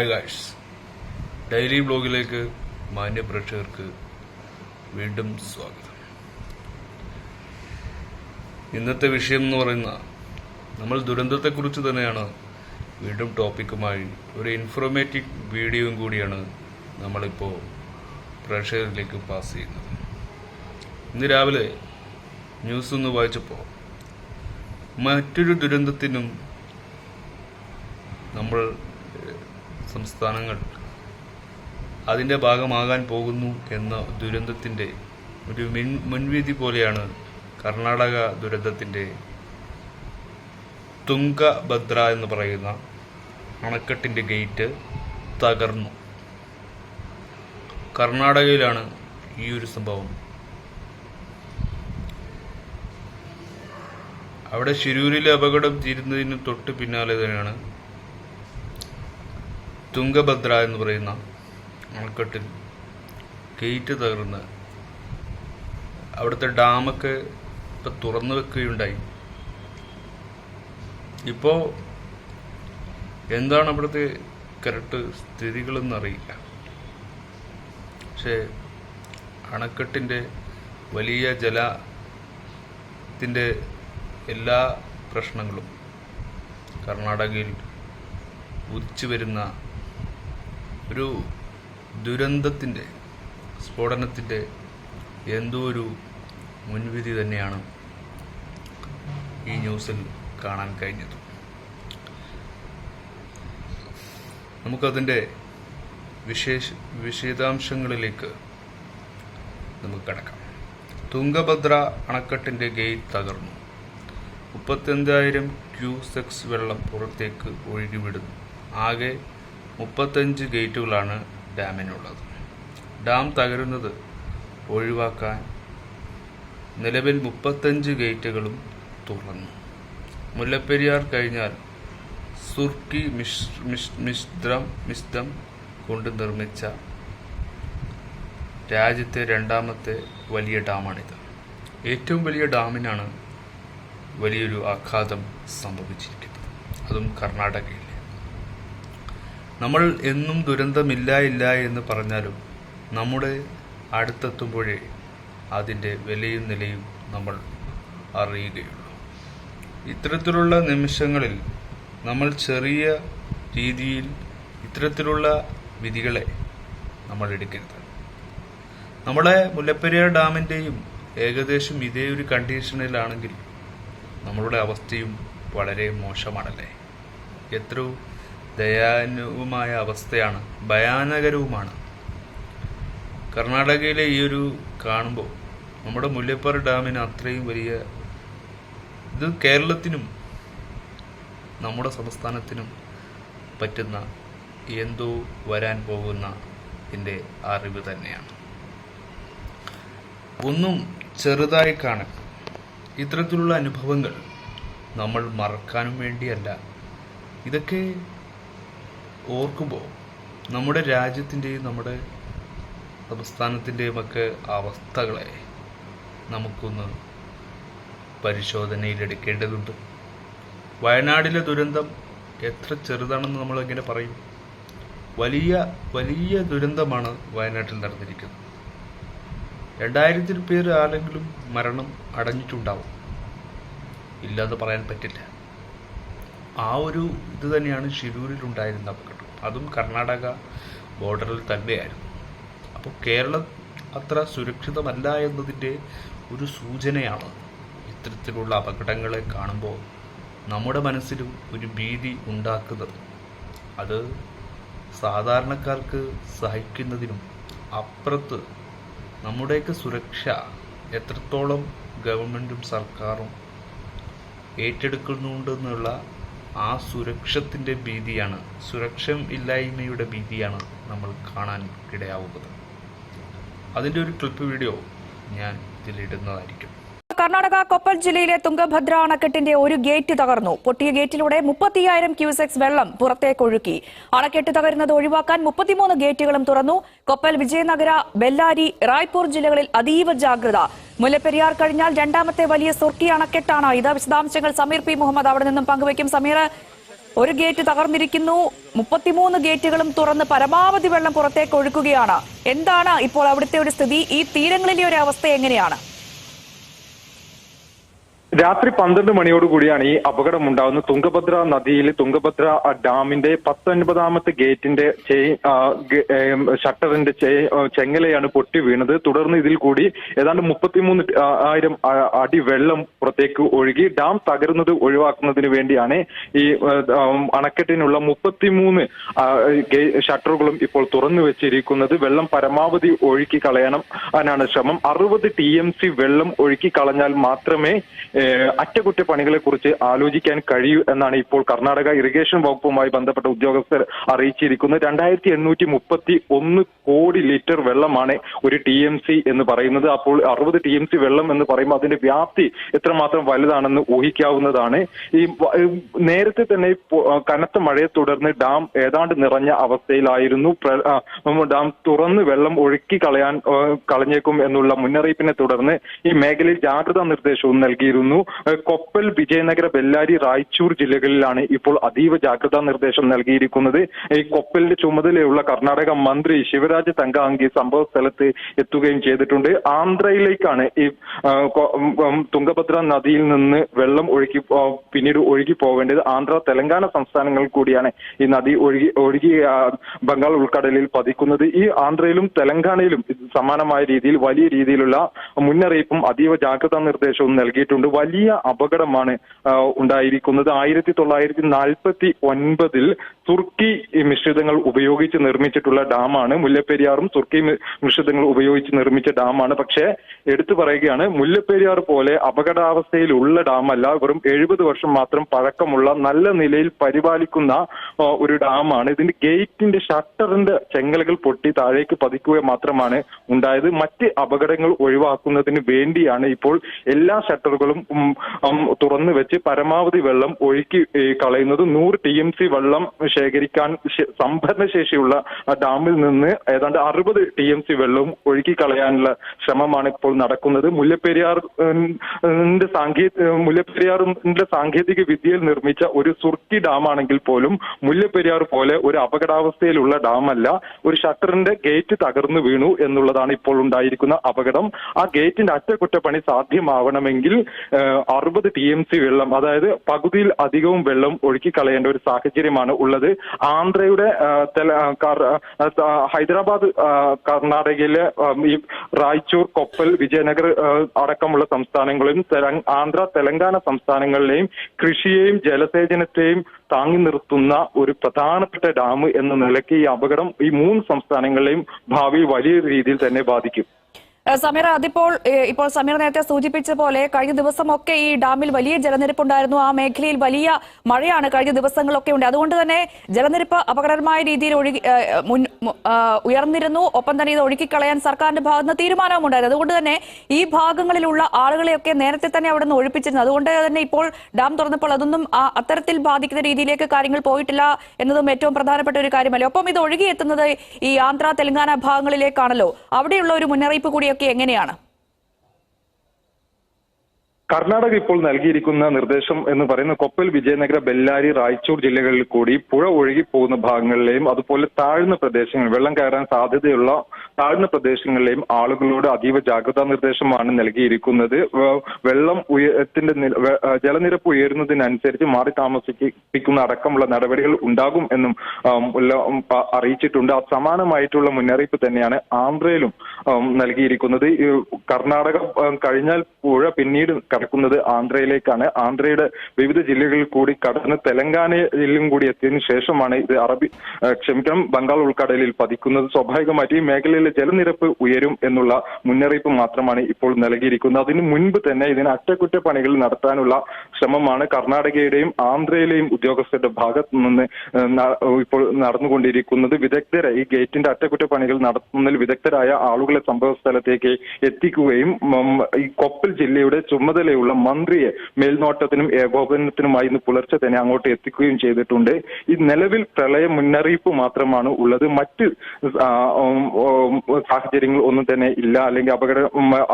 Hi guys daily ബ്ലോഗിലേക്ക് മാന്യ പ്രേക്ഷകർക്ക് വീണ്ടും സ്വാഗതം. ഇന്നത്തെ വിഷയം എന്ന് പറയുന്ന നമ്മൾ ദുരന്തത്തെക്കുറിച്ച് തന്നെയാണ് വീണ്ടും ടോപ്പിക്കുമായി ഒരു ഇൻഫോർമേറ്റീവ് വീഡിയോയും കൂടിയാണ് നമ്മളിപ്പോൾ പ്രേക്ഷകരിലേക്ക് പാസ് ചെയ്യുന്നത്. ഇന്ന് രാവിലെ ന്യൂസ് ഒന്ന് വായിച്ചപ്പോൾ മറ്റൊരു ദുരന്തത്തിനും നമ്മൾ സംസ്ഥാനങ്ങൾ. അതിന്റെ ഭാഗമാകാൻ പോകുന്നു എന്ന ദുരന്തത്തിന്റെ ഒരു മുൻ മുൻവിധി പോലെയാണ് കർണാടക ദുരന്തത്തിന്റെ തുംഗഭദ്ര എന്ന് പറയുന്ന അണക്കെട്ടിന്റെ ഗേറ്റ് തകർന്നു. കർണാടകയിലാണ് ഈ ഒരു സംഭവം. അവിടെ ശിരൂരിലെ അപകടം തീരുന്നതിന് തൊട്ട് പിന്നാലെ തന്നെയാണ് തുംഗഭദ്ര എന്ന് പറയുന്ന അണക്കെട്ടിൽ ഗേറ്റ് തകർന്ന് അവിടുത്തെ ഡാമൊക്കെ ഇപ്പം തുറന്നു വെക്കുകയുണ്ടായി. ഇപ്പോൾ എന്താണ് അവിടുത്തെ കറക്റ്റ് സ്ഥിതികളെന്ന് അറിയില്ല പക്ഷേ അണക്കെട്ടിന്റെ വലിയ ജലത്തിന്റെ എല്ലാ പ്രശ്നങ്ങളും കർണാടകയിൽ ഉദിച്ചു വരുന്ന ഒരു ദുരന്തത്തിന്റെ സ്ഫോടനത്തിന്റെ എന്തോ ഒരു മുൻവിധി തന്നെയാണ് ഈ ന്യൂസിൽ കാണാൻ കഴിഞ്ഞത്. നമുക്കതിന്റെ വിശേഷ വിശദാംശങ്ങളിലേക്ക് നമുക്ക് കടക്കാം. തുംഗഭദ്ര അണക്കെട്ടിന്റെ ഗേറ്റ് തകർന്നു. മുപ്പത്തഞ്ചായിരം ക്യൂസെക്സ് വെള്ളം പുറത്തേക്ക് ഒഴുകിവിടുന്നു. ആകെ മുപ്പത്തഞ്ച് ഗേറ്റുകളാണ് ഡാമിനുള്ളത്. ഡാം തകരുന്നത് ഒഴിവാക്കാൻ നിലവിൽ മുപ്പത്തഞ്ച് ഗേറ്റുകളും തുറന്നു. മുല്ലപ്പെരിയാർ കഴിഞ്ഞാൽ സുർക്കി മിശ്രം മിശ്രം കൊണ്ട് നിർമ്മിച്ച രാജ്യത്തെ രണ്ടാമത്തെ വലിയ ഡാമാണിത്. ഏറ്റവും വലിയ ഡാമിനാണ് വലിയൊരു ആഘാതം സംഭവിച്ചിരിക്കുന്നത്. അതും കർണാടകയിൽ. നമ്മൾ എന്നും ദുരന്തമില്ല ഇല്ല എന്ന് പറഞ്ഞാലും നമ്മുടെ അടുത്തെത്തുമ്പോഴേ അതിന്റെ വിലയും നിലയും നമ്മൾ അറിയുകയുള്ളൂ. ഇത്തരത്തിലുള്ള നിമിഷങ്ങളിൽ നമ്മൾ ചെറിയ രീതിയിൽ ഇത്തരത്തിലുള്ള വിധികളെ നമ്മൾ എടുക്കരുത്. നമ്മുടെ മുല്ലപ്പെരിയാർ ഡാമിന്റെയും ഏകദേശം ഇതേ ഒരു കണ്ടീഷനിലാണെങ്കിൽ നമ്മളുടെ അവസ്ഥയും വളരെ മോശമാണല്ലേ? എത്രയോ ദയാനുവുമായ അവസ്ഥയാണ് ഭയാനകരവുമാണ് കർണാടകയിലെ ഈ ഒരു കാണുമ്പോൾ നമ്മുടെ മുല്ലപ്പാറ ഡാമിന് അത്രയും വലിയ ഇത് കേരളത്തിനും നമ്മുടെ സംസ്ഥാനത്തിനും പറ്റുന്ന എന്തോ വരാൻ പോകുന്ന ഇതിന്റെ അറിവ് തന്നെയാണ്. ഒന്നും ചെറുതായി കാണാൻ ഇത്തരത്തിലുള്ള അനുഭവങ്ങൾ നമ്മൾ മറക്കാനും വേണ്ടിയല്ല. ഇതൊക്കെ ഓർക്കുമ്പോൾ നമ്മുടെ രാജ്യത്തിന്റെയും നമ്മുടെ സംസ്ഥാനത്തിന്റെയും ഒക്കെ അവസ്ഥകളെ നമുക്കൊന്ന് പരിശോധനയിലെടുക്കേണ്ടതുണ്ട്. വയനാടിലെ ദുരന്തം എത്ര ചെറുതാണെന്ന് നമ്മൾ എങ്ങനെ പറയും. വലിയ വലിയ ദുരന്തമാണ് വയനാട്ടിൽ നടന്നിരിക്കുന്നത്. രണ്ടായിരത്തിൽ പേര് ആരെങ്കിലും മരണം അടഞ്ഞിട്ടുണ്ടാവും. ഇല്ലാതെ പറയാൻ പറ്റില്ല. ആ ഒരു ഇത് തന്നെയാണ് ഷിരൂരിൽ ഉണ്ടായിരുന്ന അപകടം. അതും കർണാടക ബോർഡറിൽ തന്നെയായിരുന്നു. അപ്പോൾ കേരളം അത്ര സുരക്ഷിതമല്ല എന്നതിന്റെ ഒരു സൂചനയാണ് ഇത്തരത്തിലുള്ള അപകടങ്ങളെ കാണുമ്പോൾ നമ്മുടെ മനസ്സിലും ഒരു ഭീതി ഉണ്ടാക്കുന്നത്. അത് സാധാരണക്കാർക്ക് സഹിക്കുന്നതിനും അപ്പുറത്ത് നമ്മുടെയൊക്കെ സുരക്ഷ എത്രത്തോളം ഗവൺമെന്റും സർക്കാരും ഏറ്റെടുക്കുന്നുണ്ടെന്നുള്ള ആ സുരക്ഷത്തിന്റെ ഭീതിയാണ് സുരക്ഷ ഇല്ലായ്മയുടെ ഭീതിയാണ് നമ്മൾ കാണാൻ ഇടയാവുന്നത്. അതിന്റെ ഒരു ക്ലിപ്പ് വീഡിയോ ഞാൻ ഇതിലിടുന്നതായിരിക്കും കർണാടക കൊപ്പൽ ജില്ലയിലെ തുംഗഭദ്ര അണക്കെട്ടിന്റെ ഒരു ഗേറ്റ് തകർന്നു. പൊട്ടിയ ഗേറ്റിലൂടെ മുപ്പത്തിയായിരം ക്യൂസെക്സ് വെള്ളം പുറത്തേക്ക് ഒഴുക്കി. അണക്കെട്ട് തകരുന്നത് ഒഴിവാക്കാൻ മുപ്പത്തിമൂന്ന് ഗേറ്റുകളും തുറന്നു. കൊപ്പൽ വിജയനഗര ബെല്ലാരി റായ്പൂർ ജില്ലകളിൽ അതീവ ജാഗ്രത. മുല്ലപ്പെരിയാർ കഴിഞ്ഞാൽ രണ്ടാമത്തെ വലിയ സുർക്കി അണക്കെട്ടാണ്. ഇത് വിശദാംശങ്ങൾ സമീർ പി മുഹമ്മദ് അവിടെ നിന്നും പങ്കുവയ്ക്കും. സമീർ ഒരു ഗേറ്റ് തകർന്നിരിക്കുന്നു. മുപ്പത്തിമൂന്ന് ഗേറ്റുകളും തുറന്ന് പരമാവധി വെള്ളം പുറത്തേക്ക് ഒഴുക്കുകയാണ്. എന്താണ് ഇപ്പോൾ അവിടുത്തെ ഒരു സ്ഥിതി? ഈ തീരങ്ങളിലെ ഒരു അവസ്ഥ എങ്ങനെയാണ്? രാത്രി പന്ത്രണ്ട് മണിയോടുകൂടിയാണ് ഈ അപകടം ഉണ്ടാകുന്നത് തുങ്കഭദ്ര നദിയിൽ തുങ്കഭദ്ര ഡാമിന്റെ പത്തൊൻപതാമത്തെ ഗേറ്റിന്റെ ചെയിൻ ആ, ഷട്ടറിന്റെ ചെങ്ങലയാണ് പൊട്ടി വീണത്. തുടർന്ന് ഇതിൽ കൂടി ഏതാണ്ട് മുപ്പത്തിമൂന്ന് ആയിരം അടി വെള്ളം പുറത്തേക്ക് ഒഴുകി ഡാം തകരുന്നത് ഒഴിവാക്കുന്നതിന് വേണ്ടിയാണ് ഈ അണക്കെട്ടിനുള്ള മുപ്പത്തിമൂന്ന് ഷട്ടറുകളും ഇപ്പോൾ തുറന്നു വെച്ചിരിക്കുന്നത്. വെള്ളം പരമാവധി ഒഴുക്കി കളയണം അതിനാണ് ശ്രമം. അറുപത് ടി എം സി വെള്ളം ഒഴുക്കി കളഞ്ഞാൽ മാത്രമേ അറ്റകുറ്റപ്പണികളെ കുറിച്ച് ആലോചിക്കാൻ കഴിയൂ എന്നാണ് ഇപ്പോൾ കർണാടക ഇറിഗേഷൻ വകുപ്പുമായി ബന്ധപ്പെട്ട ഉദ്യോഗസ്ഥർ അറിയിച്ചിരിക്കുന്നത് രണ്ടായിരത്തി എണ്ണൂറ്റി മുപ്പത്തി ഒന്ന് കോടി ലിറ്റർ വെള്ളമാണ് ഒരു ടി എം സി എന്ന് പറയുന്നത്. അപ്പോൾ അറുപത് ടി എം സി വെള്ളം എന്ന് പറയുമ്പോൾ അതിന്റെ വ്യാപ്തി എത്രമാത്രം വലുതാണെന്ന് ഊഹിക്കാവുന്നതാണ്. ഈ നേരത്തെ തന്നെ കനത്ത മഴയെ തുടർന്ന് ഡാം ഏതാണ്ട് നിറഞ്ഞ അവസ്ഥയിലായിരുന്നു. ഡാം തുറന്ന് വെള്ളം ഒഴുക്കി കളയാൻ കളഞ്ഞേക്കും എന്നുള്ള മുന്നറിയിപ്പിനെ തുടർന്ന് ഈ മേഖലയിൽ ജാഗ്രതാ നിർദ്ദേശവും നൽകിയിരുന്നു. ഏഹ്, കൊപ്പൽ വിജയനഗര ബെല്ലാരി റായ്ചൂർ ജില്ലകളിലാണ് ഇപ്പോൾ അതീവ ജാഗ്രതാ നിർദ്ദേശം നൽകിയിരിക്കുന്നത്. ഈ കൊപ്പലിന്റെ ചുമതലയുള്ള കർണാടക മന്ത്രി ശിവരാജ് തങ്കാങ്കി സംഭവ സ്ഥലത്ത് എത്തുകയും ചെയ്തിട്ടുണ്ട്. ആന്ധ്രയിലേക്കാണ് ഈ തുംഗഭദ്ര നദിയിൽ നിന്ന് വെള്ളം ഒഴുകി പിന്നീട് ഒഴുകി പോവേണ്ടത് ആന്ധ്ര തെലങ്കാന സംസ്ഥാനങ്ങൾ കൂടിയാണ് ഈ നദി ഒഴുകി ഒഴുകി ബംഗാൾ ഉൾക്കടലിൽ പതിക്കുന്നത്. ഈ ആന്ധ്രയിലും തെലങ്കാനയിലും സമാനമായ രീതിയിൽ വലിയ രീതിയിലുള്ള മുന്നറിയിപ്പും അതീവ ജാഗ്രതാ നിർദ്ദേശവും നൽകിയിട്ടുണ്ട്. വലിയ അപകടമാണ് ഉണ്ടായിരിക്കുന്നത്. ആയിരത്തി തൊള്ളായിരത്തി നാൽപ്പത്തി ഒൻപതിൽ തുർക്കി മിശ്രിതങ്ങൾ ഉപയോഗിച്ച് നിർമ്മിച്ചിട്ടുള്ള ഡാമാണ്. മുല്ലപ്പെരിയാറും തുർക്കി മിശ്രിതങ്ങൾ ഉപയോഗിച്ച് നിർമ്മിച്ച ഡാമാണ്. പക്ഷേ എടുത്തു പറയുകയാണ് മുല്ലപ്പെരിയാർ പോലെ അപകടാവസ്ഥയിലുള്ള ഡാമല്ല. വെറും എഴുപത് വർഷം മാത്രം പഴക്കമുള്ള നല്ല നിലയിൽ പരിപാലിക്കുന്ന ഒരു ഡാമാണ്. ഇതിന്റെ ഗേറ്റിന്റെ ഷട്ടറിന്റെ ചെങ്ങലകൾ പൊട്ടി താഴേക്ക് പതിക്കുക മാത്രമാണ് ഉണ്ടായത്. മറ്റ് അപകടങ്ങൾ ഒഴിവാക്കുന്നതിന് വേണ്ടിയാണ് ഇപ്പോൾ എല്ലാ ഷട്ടറുകളും തുറന്നു വെച്ച് പരമാവധി വെള്ളം ഒഴുക്കി കളയുന്നത് നൂറ് ടി എം സി വെള്ളം ശേഖരിക്കാൻ സംഭരണ സംഭരണശേഷിയുള്ള ഡാമിൽ നിന്ന് ഏതാണ്ട് അറുപത് ടി എം സി വെള്ളവും ഒഴുക്കി കളയാനുള്ള ശ്രമമാണ് ഇപ്പോൾ നടക്കുന്നത് മുല്ലപ്പെരിയാറിന്റെ സാങ്കേതിക മുല്ലപ്പെരിയാറിന്റെ സാങ്കേതിക വിദ്യയിൽ നിർമ്മിച്ച ഒരു സുർക്കി ഡാമാണെങ്കിൽ പോലും മുല്ലപ്പെരിയാർ പോലെ ഒരു അപകടാവസ്ഥയിലുള്ള ഡാമല്ല. ഒരു ഷട്ടറിന്റെ ഗേറ്റ് തകർന്നു വീണു എന്നുള്ളതാണ് ഇപ്പോൾ ഉണ്ടായിരിക്കുന്ന അപകടം. ആ ഗേറ്റിന്റെ അറ്റകുറ്റപ്പണി സാധ്യമാവണമെങ്കിൽ അറുപത് ടി എം സി വെള്ളം അതായത് പകുതിയിൽ അധികവും വെള്ളം ഒഴുക്കി കളയേണ്ട ഒരു സാഹചര്യമാണ് ഉള്ളത്. ആന്ധ്രയുടെ ഹൈദരാബാദ് കർണാടകയിലെ ഈ റായ്ചൂർ കൊപ്പൽ വിജയനഗർ അടക്കമുള്ള സംസ്ഥാനങ്ങളിലും ആന്ധ്ര തെലങ്കാന സംസ്ഥാനങ്ങളിലെയും കൃഷിയെയും ജലസേചനത്തെയും താങ്ങി നിർത്തുന്ന ഒരു പ്രധാനപ്പെട്ട ഡാം എന്ന നിലയ്ക്ക് ഈ അപകടം ഈ മൂന്ന് സംസ്ഥാനങ്ങളിലെയും ഭാവിയിൽ വലിയ രീതിയിൽ തന്നെ ബാധിക്കും. സമീർ അതിപ്പോൾ ഇപ്പോൾ സമീർ നേരത്തെ സൂചിപ്പിച്ച പോലെ കഴിഞ്ഞ ദിവസമൊക്കെ ഈ ഡാമിൽ വലിയ ജലനിരപ്പുണ്ടായിരുന്നു. ആ മേഖലയിൽ വലിയ മഴയാണ് കഴിഞ്ഞ ദിവസങ്ങളൊക്കെ ഉണ്ട്. അതുകൊണ്ട് തന്നെ ജലനിരപ്പ് അപകടകരമായ രീതിയിൽ ഒഴുകി ഉയർന്നിരുന്നു. ഒപ്പം തന്നെ ഇത് ഒഴുക്കിക്കളയാൻ സർക്കാരിന്റെ ഭാഗത്ത് നിന്ന് തീരുമാനവും ഉണ്ടായിരുന്നു അതുകൊണ്ട് തന്നെ ഈ ഭാഗങ്ങളിലുള്ള ആളുകളെയൊക്കെ നേരത്തെ തന്നെ അവിടെ നിന്ന് ഒഴിപ്പിച്ചിരുന്നു. അതുകൊണ്ട് തന്നെ ഇപ്പോൾ ഡാം തുറന്നപ്പോൾ അതൊന്നും അത്തരത്തിൽ ബാധിക്കുന്ന രീതിയിലേക്ക് കാര്യങ്ങൾ പോയിട്ടില്ല എന്നതും ഏറ്റവും പ്രധാനപ്പെട്ട ഒരു കാര്യമല്ലേ? ഒപ്പം ഇത് ഒഴുകിയെത്തുന്നത് ഈ ആന്ധ്ര തെലങ്കാന ഭാഗങ്ങളിലേക്കാണല്ലോ. അവിടെയുള്ള ഒരു മുന്നറിയിപ്പ് കൂടിയൊക്കെ എങ്ങനെയാണ്? കർണാടക ഇപ്പോൾ നൽകിയിരിക്കുന്ന നിർദ്ദേശം എന്ന് പറയുന്ന കൊപ്പൽ വിജയനഗര ബെല്ലാരി റായ്ചൂർ ജില്ലകളിൽ കൂടി പുഴ ഒഴുകി പോകുന്ന ഭാഗങ്ങളിലെയും അതുപോലെ താഴ്ന്ന പ്രദേശങ്ങൾ വെള്ളം കയറാൻ സാധ്യതയുള്ള താഴ്ന്ന പ്രദേശങ്ങളിലെയും ആളുകളോട് അതീവ ജാഗ്രതാ നിർദ്ദേശമാണ് നൽകിയിരിക്കുന്നത്. വെള്ളം ഉയരത്തിന്റെ ജലനിരപ്പ് ഉയരുന്നതിനനുസരിച്ച് മാറി താമസിപ്പിക്കുന്ന അടക്കമുള്ള നടപടികൾ ഉണ്ടാകും എന്നും അറിയിച്ചിട്ടുണ്ട്. ആ സമാനമായിട്ടുള്ള മുന്നറിയിപ്പ് തന്നെയാണ് ആന്ധ്രയിലും നൽകിയിരിക്കുന്നത്. കർണാടക കഴിഞ്ഞാൽ പുഴ പിന്നീട് കടക്കുന്നത് ആന്ധ്രയിലേക്കാണ്. ആന്ധ്രയുടെ വിവിധ ജില്ലകളിൽ കൂടി കടന്ന് തെലങ്കാനയിലും കൂടി എത്തിയതിനു ശേഷമാണ് ഇത് അറബി ക്ഷമിക്കണം ബംഗാൾ ഉൾക്കടലിൽ പതിക്കുന്നത്. സ്വാഭാവികമായിട്ട് ഈ മേഖലയിലെ ജലനിരപ്പ് ഉയരും എന്നുള്ള മുന്നറിയിപ്പ് മാത്രമാണ് ഇപ്പോൾ നൽകിയിരിക്കുന്നത്. അതിനു മുൻപ് തന്നെ ഇതിന് അറ്റകുറ്റപ്പണികൾ നടത്താനുള്ള ശ്രമമാണ് കർണാടകയുടെയും ആന്ധ്രയിലെയും ഉദ്യോഗസ്ഥരുടെ ഭാഗത്തു നിന്ന് ഇപ്പോൾ നടന്നുകൊണ്ടിരിക്കുന്നത്. വിദഗ്ധര ഈ ഗേറ്റിന്റെ അറ്റകുറ്റപ്പണികൾ നടത്തുന്നതിൽ വിദഗ്ധരായ ആളുകളെ സംഭവ സ്ഥലത്തേക്ക് എത്തിക്കുകയും ഈ കൊപ്പൽ ജില്ലയുടെ ചുമതലയുള്ള മന്ത്രിയെ മേൽനോട്ടത്തിനും ഏകോപനത്തിനുമായി ഇന്ന് പുലർച്ചെ തന്നെ അങ്ങോട്ട് എത്തിക്കുകയും ചെയ്തിട്ടുണ്ട്. ഈ നിലവിൽ പ്രളയ മുന്നറിയിപ്പ് മാത്രമാണ് ഉള്ളത്. മറ്റ് സാഹചര്യങ്ങൾ ഒന്നും തന്നെ ഇല്ല. അല്ലെങ്കിൽ അപകട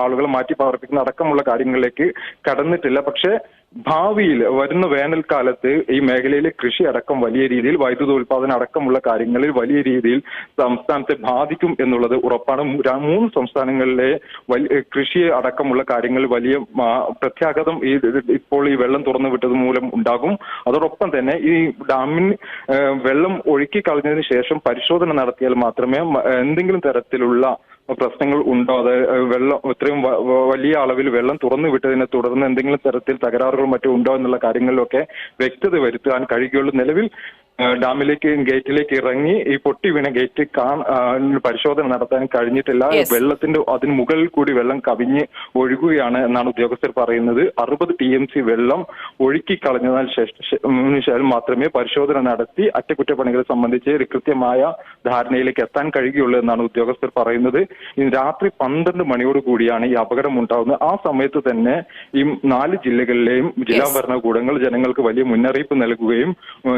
ആളുകളെ മാറ്റി പാർപ്പിക്കുന്ന അടക്കമുള്ള കാര്യങ്ങളിലേക്ക് കടന്നിട്ടില്ല. പക്ഷേ ഭാവിയിൽ വരുന്ന വേനൽക്കാലത്ത് ഈ മേഖലയിലെ കൃഷി അടക്കം വലിയ രീതിയിൽ വൈദ്യുത ഉൽപാദനം അടക്കമുള്ള കാര്യങ്ങളിൽ വലിയ രീതിയിൽ സംസ്ഥാനത്തെ ബാധിക്കും എന്നുള്ളത് ഉറപ്പാണ്. മൂന്ന് സംസ്ഥാനങ്ങളിലെ കൃഷി അടക്കമുള്ള കാര്യങ്ങളിൽ വലിയ പ്രത്യാഘാതം ഈ ഇപ്പോൾ ഈ വെള്ളം തുറന്നു വിട്ടത് മൂലം ഉണ്ടാകും. അതോടൊപ്പം തന്നെ ഈ ഡാമിന് വെള്ളം ഒഴുക്കി കളഞ്ഞതിന് ശേഷം പരിശോധന നടത്തിയാൽ മാത്രമേ എന്തെങ്കിലും തരത്തിലുള്ള പ്രശ്നങ്ങൾ ഉണ്ടോ? അത് വെള്ളം ഇത്രയും വലിയ അളവിൽ വെള്ളം തുറന്നു വിട്ടതിനെ തുടർന്ന് എന്തെങ്കിലും തരത്തിൽ തകരാറുകൾ മറ്റോ ഉണ്ടോ എന്നുള്ള കാര്യങ്ങളിലൊക്കെ വ്യക്തത വരുത്താൻ കഴിയുകയുള്ളൂ. നിലവിൽ ഡാമിലേക്ക് ഗേറ്റിലേക്ക് ഇറങ്ങി ഈ പൊട്ടി വീണ ഗേറ്റ് പരിശോധന നടത്താൻ കഴിഞ്ഞിട്ടില്ല. വെള്ളത്തിന്റെ അതിന് മുകളിൽ കൂടി വെള്ളം കവിഞ്ഞ് ഒഴുകുകയാണ് എന്നാണ് ഉദ്യോഗസ്ഥർ പറയുന്നത്. അറുപത് ടി എം സി വെള്ളം ഒഴുക്കി കളഞ്ഞതിനാൽ ശേഷ- മാത്രമേ പരിശോധന നടത്തി അറ്റകുറ്റപ്പണികളെ സംബന്ധിച്ച് ഒരു കൃത്യമായ ധാരണയിലേക്ക് എത്താൻ കഴിയുകയുള്ളൂ എന്നാണ് ഉദ്യോഗസ്ഥർ പറയുന്നത്. ഇന്ന് രാത്രി പന്ത്രണ്ട് മണിയോട് കൂടിയാണ് ഈ അപകടം ഉണ്ടാകുന്നത് ആ സമയത്ത് തന്നെ ഈ നാല് ജില്ലകളിലെയും ജില്ലാ ഭരണകൂടങ്ങൾ ജനങ്ങൾക്ക് വലിയ മുന്നറിയിപ്പ് നൽകുകയും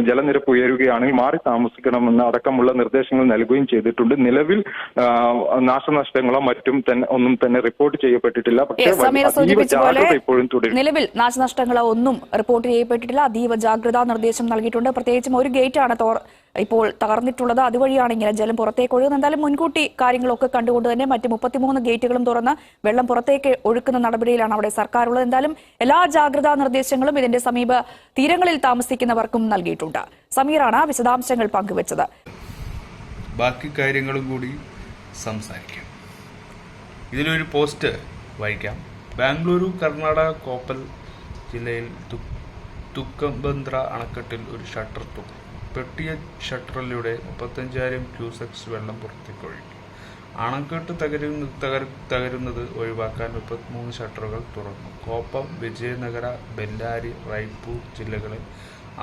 ജലനിരപ്പ് ഉയരുകയാണെങ്കിൽ മാറി താമസിക്കണമെന്ന് അടക്കമുള്ള നിർദ്ദേശങ്ങൾ നൽകുകയും ചെയ്തിട്ടുണ്ട്. നിലവിൽ നാശനഷ്ടങ്ങളോ മറ്റും തന്നെ ഒന്നും തന്നെ റിപ്പോർട്ട് ചെയ്യപ്പെട്ടിട്ടില്ല. പക്ഷേ ഇപ്പോഴും തുടരും. നിലവിൽ നാശനഷ്ടങ്ങളോ ഒന്നും റിപ്പോർട്ട് ചെയ്യപ്പെട്ടിട്ടില്ല. അതീവ ജാഗ്രതാ നിർദ്ദേശം നൽകിയിട്ടുണ്ട്. പ്രത്യേകിച്ചും ഒരു ഗേറ്റാണ് തോർ- ഇപ്പോൾ തകർന്നിട്ടുള്ളത് അതുവഴിയാണ് ഇങ്ങനെ ജലം പുറത്തേക്ക് ഒഴുകുന്നത്. എന്തായാലും മുൻകൂട്ടി കാര്യങ്ങളൊക്കെ കണ്ടുകൊണ്ട് തന്നെ മറ്റ് മുപ്പത്തിമൂന്ന് ഗേറ്റുകളും തുറന്ന് വെള്ളം പുറത്തേക്ക് ഒഴുക്കുന്ന നടപടിയിലാണ് അവിടെ സർക്കാർ ഉള്ളത് എന്തായാലും എല്ലാ ജാഗ്രതാ നിർദ്ദേശങ്ങളും ഇതിന്റെ സമീപ തീരങ്ങളിൽ താമസിക്കുന്നവർക്കും നൽകിയിട്ടുണ്ട്. സമീറാണ് വിശദാംശങ്ങൾ പങ്കുവച്ചത്. ബാക്കി കാര്യങ്ങളും കൂടി സംസാരിക്കാം. ഇതിലൊരു പോസ്റ്റ് വായിക്കാം. ബാംഗ്ലൂരു കർണാടക കോപ്പൽ ജില്ലയിൽ തുക്കംബന്ദ്ര അണക്കെട്ടിൽ ഒരു ഷട്ടർ തുറന്നു. പെട്ടിയ ഷട്ടറിലൂടെ മുപ്പത്തഞ്ചായിരം ക്യൂസെക്സ് വെള്ളം പുറത്തേക്ക് ഒഴുകി അണക്കെട്ട് തകരുന്ന തകർ തകരുന്നത് ഒഴിവാക്കാൻ മുപ്പത്തിമൂന്ന് ഷട്ടറുകൾ തുറന്നു. കോപ്പം വിജയനഗര ബെല്ലാരി റായ്പൂർ ജില്ലകളിൽ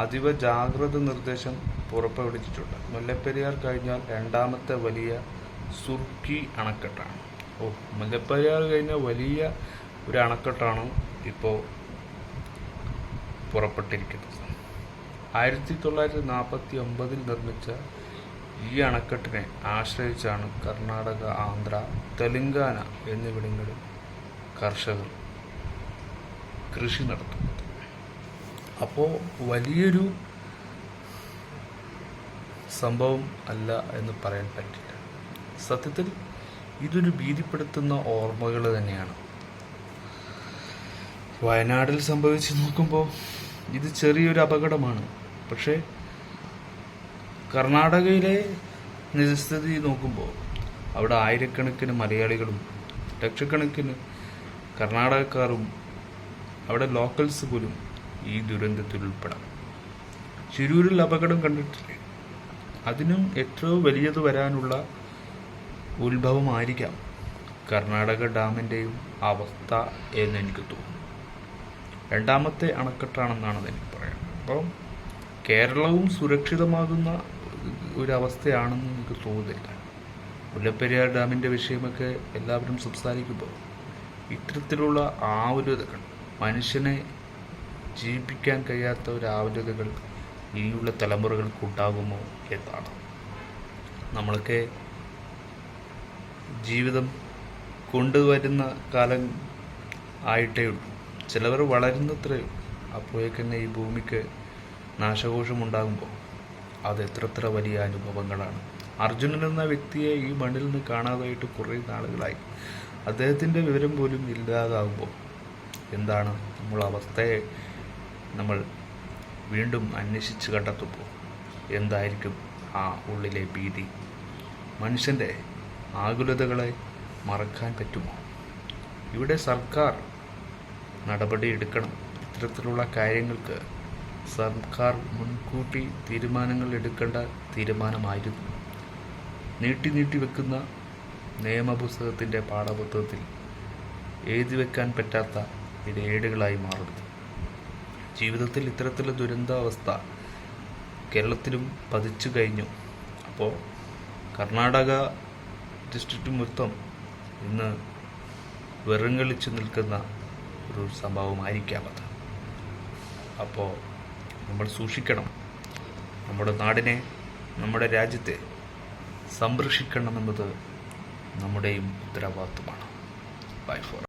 അതീവ ജാഗ്രത നിർദ്ദേശം പുറപ്പെടുവിച്ചിട്ടുണ്ട്. മുല്ലപ്പെരിയാർ കഴിഞ്ഞാൽ രണ്ടാമത്തെ വലിയ സുർക്കി അണക്കെട്ടാണ്. ഓ മുല്ലപ്പെരിയാർ കഴിഞ്ഞാൽ വലിയ ഒരു അണക്കെട്ടാണ് ഇപ്പോൾ പുറപ്പെട്ടിരിക്കുന്നത്. ആയിരത്തി തൊള്ളായിരത്തി നാൽപ്പത്തി ഒമ്പതിൽ നിർമ്മിച്ച ഈ അണക്കെട്ടിനെ ആശ്രയിച്ചാണ് കർണാടക ആന്ധ്ര തെലുങ്കാന എന്നിവിടങ്ങളിൽ കർഷകർ കൃഷി നടത്തുന്നത്. അപ്പോൾ വലിയൊരു സംഭവം അല്ല എന്ന് പറയാൻ പറ്റില്ല. സത്യത്തിൽ ഇതൊരു ഭീതിപ്പെടുത്തുന്ന ഓർമ്മകൾ തന്നെയാണ്. വയനാടിൽ സംഭവിച്ചു നോക്കുമ്പോൾ ഇത് ചെറിയൊരു അപകടമാണ്. പക്ഷേ കർണാടകയിലെ നിജസ്ഥിതി നോക്കുമ്പോൾ അവിടെ ആയിരക്കണക്കിന് മലയാളികളും ലക്ഷക്കണക്കിന് കർണാടകക്കാരും അവിടെ ലോക്കൽസ് പോലും ഈ ദുരന്തത്തിൽ ഉൾപ്പെടാം. ശിരൂരിൽ അപകടം കണ്ടിട്ടില്ലേ? അതിനും എത്രയോ വലിയത് വരാനുള്ള ഉത്ഭവമായിരിക്കാം കർണാടക ഡാമിന്റെയും അവസ്ഥ എന്ന് എനിക്ക് തോന്നുന്നു. രണ്ടാമത്തെ അണക്കെട്ടാണെന്നാണ് എനിക്ക് പറയാം അപ്പം കേരളവും സുരക്ഷിതമാകുന്ന ഒരവസ്ഥയാണെന്ന് എനിക്ക് തോന്നുന്നില്ല. മുല്ലപ്പെരിയാർ ഡാമിന്റെ വിഷയമൊക്കെ എല്ലാവരും സംസാരിക്കുമ്പോൾ ഇത്തരത്തിലുള്ള ആവരുതകൾ മനുഷ്യനെ ജീവിപ്പിക്കാൻ കഴിയാത്ത ഒരു ആവരുതകൾ ഇനിയുള്ള തലമുറകൾക്ക് ഉണ്ടാകുമോ എന്നാണ്. നമ്മളൊക്കെ ജീവിതം കൊണ്ടുവരുന്ന കാലം ആയിട്ടേ ഉള്ളൂ. ചിലവർ വളരുന്നത്രേ ഉള്ളൂ. അപ്പോഴേക്കന്നെ ഈ ഭൂമിക്ക് നാശകോശം ഉണ്ടാകുമ്പോൾ അത് എത്രത്ര വലിയ അനുഭവങ്ങളാണ്. അർജുനൻ എന്ന വ്യക്തിയെ ഈ മണ്ണിൽ നിന്ന് കാണാതായിട്ട് കുറേ നാളുകളായി. അദ്ദേഹത്തിന്റെ വിവരം പോലും ഇല്ലാതാകുമ്പോൾ എന്താണ് നമ്മൾ അവസ്ഥയെ നമ്മൾ വീണ്ടും അന്വേഷിച്ച് കണ്ടെത്തുമ്പോൾ എന്തായിരിക്കും ആ ഉള്ളിലെ ഭീതി? മനുഷ്യന്റെ ആകുലതകളെ മറക്കാൻ പറ്റുമോ? ഇവിടെ സർക്കാർ നടപടിയെടുക്കണം. ഇത്തരത്തിലുള്ള കാര്യങ്ങൾക്ക് സർക്കാർ മുൻകൂട്ടി തീരുമാനങ്ങൾ എടുക്കേണ്ട തീരുമാനമായിരുന്നു. നീട്ടി നീട്ടി വെക്കുന്ന നിയമപുസ്തകത്തിന്റെ പാഠപുസ്തകത്തിൽ എഴുതി വെക്കാൻ പറ്റാത്ത ഇടേടുകളായി മാറുന്നത് ജീവിതത്തിൽ ഇത്തരത്തിലുള്ള ദുരന്താവസ്ഥ കേരളത്തിലും പതിച്ചു കഴിഞ്ഞു. അപ്പോൾ കർണാടക ഡിസ്ട്രിക്റ്റ് മൊത്തം ഇന്ന് വെറുങ്ങളിച്ചു നിൽക്കുന്ന ഒരു സംഭവമായിരിക്കാം അത്. അപ്പോൾ നമ്മൾ സൂക്ഷിക്കണം. നമ്മുടെ നാടിനെ നമ്മുടെ രാജ്യത്തെ സംരക്ഷിക്കണം സംരക്ഷിക്കണമെന്നത് നമ്മുടെയും ഉത്തരവാദിത്വമാണ്. By four